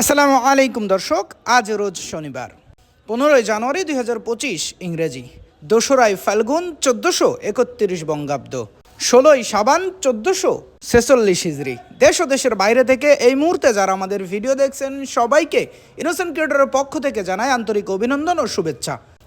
আসসালামু আলাইকুম দর্শক, আজ রোজ শনিবার, পনেরোই জানুয়ারি দুই হাজার পঁচিশ ইংরেজি, দোসরাই ফাল্গুন চোদ্দোশো একত্রিশ বঙ্গাব্দ, ষোলোই সাবান চোদ্দোশো ছেচল্লিশ হিজড়ি দেশ ও দেশের বাইরে থেকে এই মুহূর্তে যারা আমাদের ভিডিও দেখছেন, সবাইকে ইনোসেন্ট ক্রিয়েটরের পক্ষ থেকে জানায় আন্তরিক অভিনন্দন ও শুভেচ্ছা।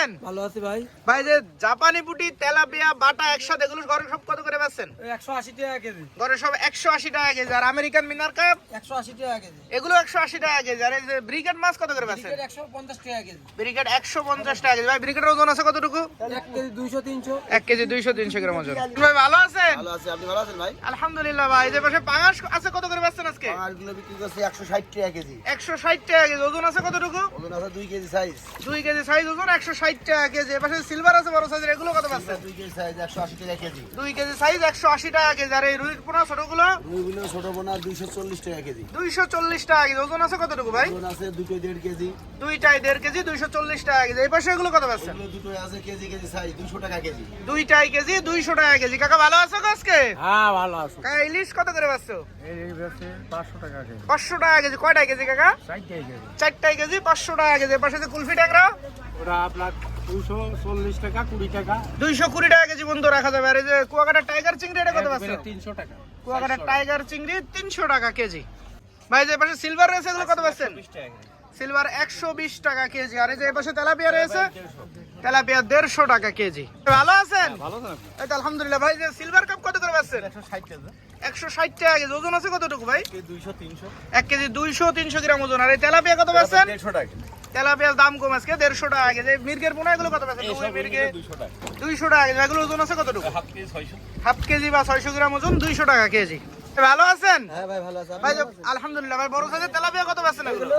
আছেন ভালো আছি ভাই। ভাই যে জাপানি পুটি তেলাপিয়া বাটা একসাথে এগুলো ঘরে সব কত করে পাচ্ছেন একশো আশি টাকা কেজি। ঘরে সব একশো আশি টাকা কেজি। আর আমেরিকান মিনার কাপ? একশো আশি টাকা কেজি। এগুলো একশো আশি টাকা কেজি। আর এই যে ব্রিগেড মাছ কত করে পাচ্ছেন একশো পঞ্চাশ টাকা কেজি। ব্রিগেড একশো পঞ্চাশ টাকা কেজি। ভাই ব্রিগেডের ওজন আছে কতটুকু? এক কেজি দুইশো তিনশো। এক কেজি দুইশো তিনশো গ্রাম ওজন। ভাই ভালো আছেন? ভালো আছে। আপনি ভালো আছেন ভাই? আলহামদুলিল্লাহ ভাই। যে পাশে পাঙাশ আছে কত করে পাচ্ছেন আজকে পাহাড়গুলো বিক্রি করছে একশো ষাট টাকা কেজি একশো ষাট টাকা কেজি ওজন আছে কতটুকু ওজন আছে দুই কেজি সাইজ দুই কেজি সাইজ ওজন একশো ষাট টাকা কেজি এপাশে সিলভার আছে বড় সাইজের এগুলো কত পাচ্ছেন দুই কেজি সাইজ একশো আশি টাকা কেজি দুই কেজি সাইজ একশো আশি টাকা কেজি আর এই রুই পোনা ছোটগুলো রুইগুলো ছোট বোনা দুইশো চল্লিশ টাকা কেজি দুইশো চল্লিশ টাকা কেজি ওজন আছে কতটুকু ভাই ওজন আছে দুটো দেড় কেজি দুইটাই দেড় কেজি দুইশো চল্লিশ টাকা কেজি এই পাশে এগুলো কত পাচ্ছেন ওগুলো দুটো আছে কেজি কেজি সাইজ দুশো টাকা কেজি দুইটাই কেজি দুইশো টাকা কেজি কাকা ভালো আছো আজকে হ্যাঁ ভালো আছো কাকা ইলিশ কত করে পাচ্ছ এই বেশি পাঁচশো টাকা কেজি। টাকা কেজি। কেজি কাকা? কেজি। চারটাই কেজি পাঁচশো টাকা কেজি। পাশে যে কুলফি ট্যাংরা? ওরা আপনার টাকা টাকা। দুইশো কুড়ি টাকা কেজি বন্ধু রাখা যাবে। আর এই যে কুয়াকাটা টাইগার চিংড়ি এটা কত পাচ্ছ তিনশো টাকা। কুয়াকাটা টাইগার চিংড়ি তিনশো টাকা কেজি। ভাই যে পাশে সিলভার রয়েছে এগুলো কত পাচ্ছেন সিলভার একশো বিশ টাকা কেজি। আর এই যে পাশে তেলাপিয়া রয়েছে তেলাপিয়া দেড়শো। টাকা কেজি। ভালো আছেন? ভালো না এই তো আলহামদুলিল্লাহ। ভাই যে সিলভার কাপ কত করে পাচ্ছেন একশো ষাট টাকা একশো ষাট টাকা কেজি ওজন আছে কতটুকু ভাই? এক কেজি দুইশো তিনশো গ্রাম ওজন। আর এই তেলাপিয়া কত পাচ্ছেন? তেলাপিয়ার দাম কম আজকে দেড়শো টাকা কেজি। মির্গের পোনা এগুলো কত পাচ্ছেন? দুইশো টাকা। কেজি। এগুলো ওজন আছে কতটুকু? হাফ কেজি ছয়শো। হাফ কেজি বা ছয়শো গ্রাম ওজন দুইশো টাকা কেজি। ভালো আছেন? হ্যাঁ ভাই ভালো আছে। ভাই আলহামদুলিল্লাহ ভাই বড় সাইজের তেলাপিয়া কত এগুলো?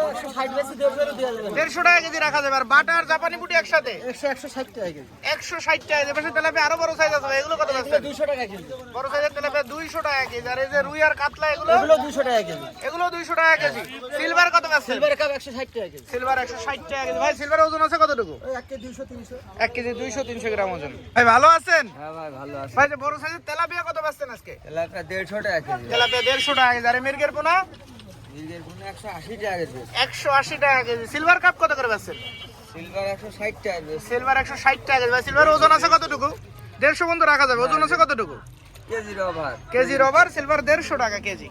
বেশি টাকা কেজি রাখা যাবে আর বাটা জাপানি বুটি একসাথে? একশো একশো ষাট টাকা কেজি। একশো ষাট টাকা কেজি পাশে তেলাপিয়া আরও বড় সাইজ আছে ভাই, এগুলো কত পাচ্ছেন দুশো টাকা কেজি। বড় সাইজের তেলাপিয়া দুইশো টাকা কেজি আর এই যে রুই আর কাতলা এগুলো? এগুলো দুশো টাকা কেজি। এগুলো দুইশো টাকা কেজি। সিলভার কত সিলভার কাপ টাকা কেজি। সিলভার একশো ষাট টাকা কেজি। ভাই সিলভার ওজন আছে কতটুকু? কেজি গ্রাম ওজন। ভাই ভালো আছেন? হ্যাঁ ভাই ভালো আছে। ভাই যে বড় সাইজের তেলাপিয়া কত পাচ্ছেন আজকে? দেড়শো টাকা কেজি। তেলাপিয়া দেড়শো টাকা কেজি। আর মির্গের পোনা? একশো আশি টাকা কেজি। সিলভার কাপ কত করে পাচ্ছেন সিলভার একশো ষাট টাকা সিলভার একশো ষাট টাকা কেজি। সিলভার ওজন আছে কতটুকু? দেড়শো পর্যন্ত রাখা যাবে। ওজন আছে কতটুকু? Kg rubber kg rubber silver দেড়শো টাকা কেজি।